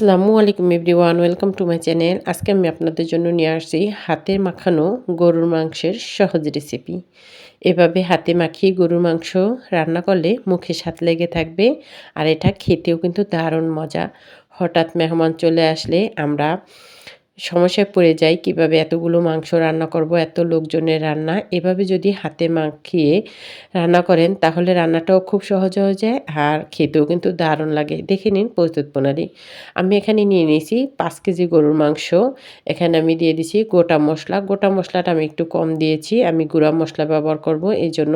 আসসালামু আলাইকুম everyone, welcome to my channel. আজকে আমি আপনাদের জন্য নিয়ে আসছি হাতে মাখানো গরুর মাংসের সহজ রেসিপি। এভাবে হাতে মাখিয়ে গরুর মাংস রান্না করলে মুখে স্বাদ লেগে থাকবে আর এটা খেতেও কিন্তু দারুণ মজা। হঠাৎ মেহমান চলে আসলে আমরা সমস্যায় পড়ে যাই, কীভাবে এতগুলো মাংস রান্না করব, এত লোকজনের রান্না, এভাবে যদি হাতে মাখিয়ে রান্না করেন, তাহলে রান্নাটাও খুব সহজ হয়ে যায় আর খেতেও কিন্তু দারুণ লাগে। দেখে নিন প্রস্তুত প্রণালী। আমি এখানে নিয়ে নিয়েছি পাঁচ কেজি গরুর মাংস। এখানে আমি দিয়ে দিছি গোটা মশলা। গোটা মশলাটা আমি একটু কম দিয়েছি। আমি গুঁড়া মশলা ব্যবহার করব, এই জন্য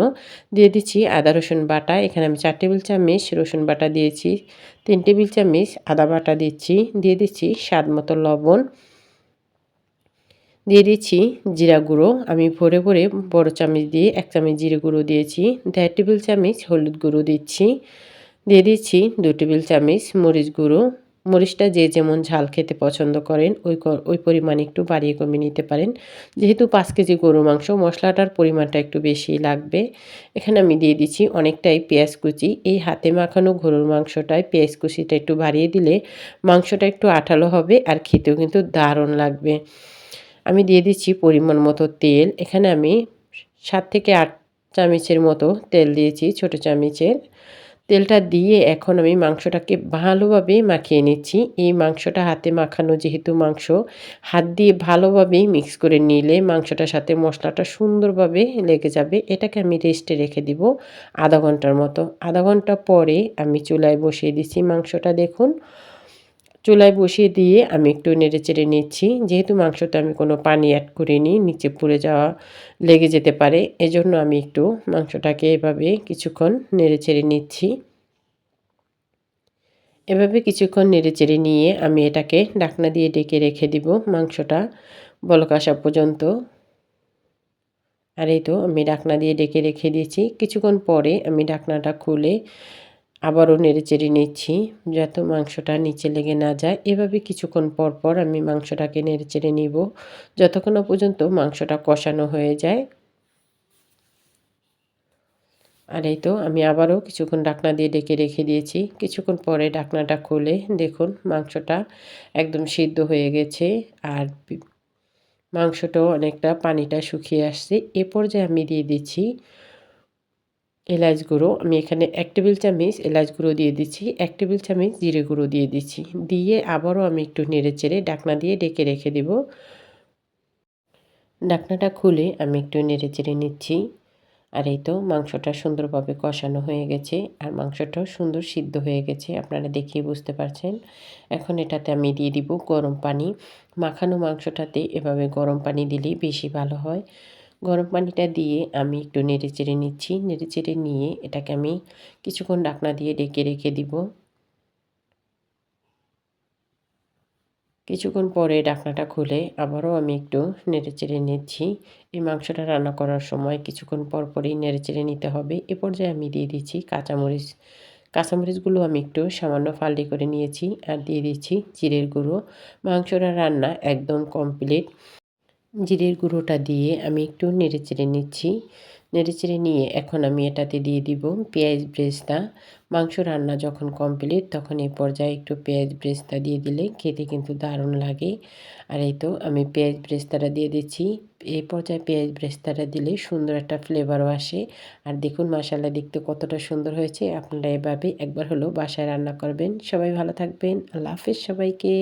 দিয়ে দিচ্ছি আদা, রসুন বাটা। এখানে আমি চার টেবিল চামচ রসুন বাটা দিয়েছি, তিন টেবিল চামচ আদা বাটা দিচ্ছি। দিয়ে দিচ্ছি স্বাদ মতো লবণ। দিয়ে দিচ্ছি জিরা গুঁড়ো। আমি ভরে ভরে বড় চামচ দিয়ে এক চামচ জিরে গুঁড়ো দিয়েছি। দেড় টেবিল চামচ হলুদ গুঁড়ো দিচ্ছি। দিয়ে দিচ্ছি দু টেবিল চামচ মরিচ গুঁড়ো। মরিচটা যে যেমন ঝাল খেতে পছন্দ করেন, ওই ওই পরিমাণ একটু বাড়িয়ে কমিয়ে নিতে পারেন। যেহেতু পাঁচ কেজি গরু মাংস, মশলাটার পরিমাণটা একটু বেশি লাগবে। এখানে আমি দিয়ে দিচ্ছি অনেকটাই পেঁয়াজ কুচি। এই হাতে মাখানো গরুর মাংসটায় পেঁয়াজ কুচিটা একটু বাড়িয়ে দিলে মাংসটা একটু আঠালো হবে আর খেতেও কিন্তু দারুণ লাগবে। আমি দিয়ে দিচ্ছি পরিমাণ মতো তেল। এখানে আমি সাত থেকে আট চামচের মতো তেল দিয়েছি, ছোট চামচের। তেলটা দিয়ে এখন আমি মাংসটাকে ভালোভাবে মাখিয়ে নিচ্ছি। এই মাংসটা হাতে মাখানো যেহেতু মাংস, হাত দিয়ে ভালোভাবেই মিক্স করে নিলে মাংসটার সাথে মশলাটা সুন্দরভাবে লেগে যাবে। এটাকে আমি রেস্টে রেখে দিব আধা ঘণ্টার মতো। আধা ঘণ্টা পরে আমি চুলায় বসিয়ে দিচ্ছি মাংসটা, দেখুন। চুলায় বসিয়ে দিয়ে আমি একটু নেড়ে চেড়ে নিচ্ছি। যেহেতু মাংসতে আমি কোনো পানি অ্যাড করিনি, নিচে পুড়ে যাওয়া লেগে যেতে পারে, এজন্য আমি একটু মাংসটাকে এভাবে কিছুক্ষণ নেড়ে চেড়ে নিচ্ছি। এভাবে কিছুক্ষণ নেড়ে চেড়ে নিয়ে আমি এটাকে ডাকনা দিয়ে ডেকে রেখে দিব মাংসটা বলক আসা পর্যন্ত। আর এই তো আমি ডাকনা দিয়ে ডেকে রেখে দিয়েছি। কিছুক্ষণ পরে আমি ডাকনাটা খুলে আবারও নেড়ে চেড়ে নিচ্ছি যাতে মাংসটা নিচে লেগে না যায়। এভাবে কিছুক্ষণ পর পর আমি মাংসটাকে নেড়ে চেড়ে নিব। যতক্ষণ পর্যন্ত মাংসটা কষানো হয়ে যায়। আর এই তো আমি আবারও কিছুক্ষণ ডাকনা দিয়ে ডেকে রেখে দিয়েছি। কিছুক্ষণ পরে ডাকনাটা খুলে দেখুন মাংসটা একদম সিদ্ধ হয়ে গেছে। আর মাংসটাও অনেকটা পানিটা শুকিয়ে আসছে। এ পর্যায়ে আমি দিয়ে দিচ্ছি এলাচ গুঁড়ো, আমি এখানে এক টেবিল চামচ এলাচ গুঁড়ো দিয়ে দিচ্ছি, এক টেবিল চামচ জিরে গুঁড়ো দিয়ে দিচ্ছি। দিয়ে আবারও আমি একটু নেড়ে চেড়ে ডাকনা দিয়ে ডেকে রেখে দেব। ডাকনাটা খুলে আমি একটু নেড়ে চেড়ে নিচ্ছি। আর এই তো মাংসটা সুন্দরভাবে কষানো হয়ে গেছে। আর মাংসটাও সুন্দর সিদ্ধ হয়ে গেছে, আপনারা দেখিয়ে বুঝতে পারছেন। এখন এটাতে আমি দিয়ে দিব গরম পানি। মাখানো মাংসটাতে এভাবে গরম পানি দিলেই বেশি ভালো হয়। গরম পানিটা দিয়ে আমি একটু নেড়ে চেড়ে নিচ্ছি। নেড়ে চেড়ে নিয়ে এটাকে আমি কিছুক্ষণ ডাকনা দিয়ে ডেকে রেখে দিব। কিছুক্ষণ পরে ডাকনাটা খুলে আবারও আমি একটু নেড়ে চেড়ে নিচ্ছি। এই মাংসটা রান্না করার সময় কিছুক্ষণ পর পরেই নেড়ে চেড়ে নিতে হবে। এ পর্যায়ে আমি দিয়ে দিচ্ছি কাঁচামরিচ। কাঁচামরিচগুলো আমি একটু সামান্য ফাল্ডি করে নিয়েছি আর দিয়ে দিচ্ছি জিরের গুঁড়ো। মাংসটা রান্না একদম কমপ্লিট। জিরের গুঁড়োটা দিয়ে আমি একটু নেড়ে চেড়ে নিচ্ছি। নেড়ে চেড়ে নিয়ে এখন আমি এটাতে দিয়ে দিব পেঁয়াজ ব্রেস্তা। মাংস রান্না যখন কমপ্লিট তখন এই পর্যায়ে একটু পেঁয়াজ ব্রেস্তা দিয়ে দিলে খেতে কিন্তু দারুণ লাগে। আর এই তো আমি পেঁয়াজ ব্রেস্তাটা দিয়ে দিচ্ছি। এই পর্যায়ে পেঁয়াজ ব্রেস্তাটা দিলে সুন্দর একটা ফ্লেভারও আসে। আর দেখুন মশালা দেখতে কতটা সুন্দর হয়েছে। আপনারা এভাবে একবার হলো বাসায় রান্না করবেন। সবাই ভালো থাকবেন। আল্লাহ হাফেজ সবাইকে।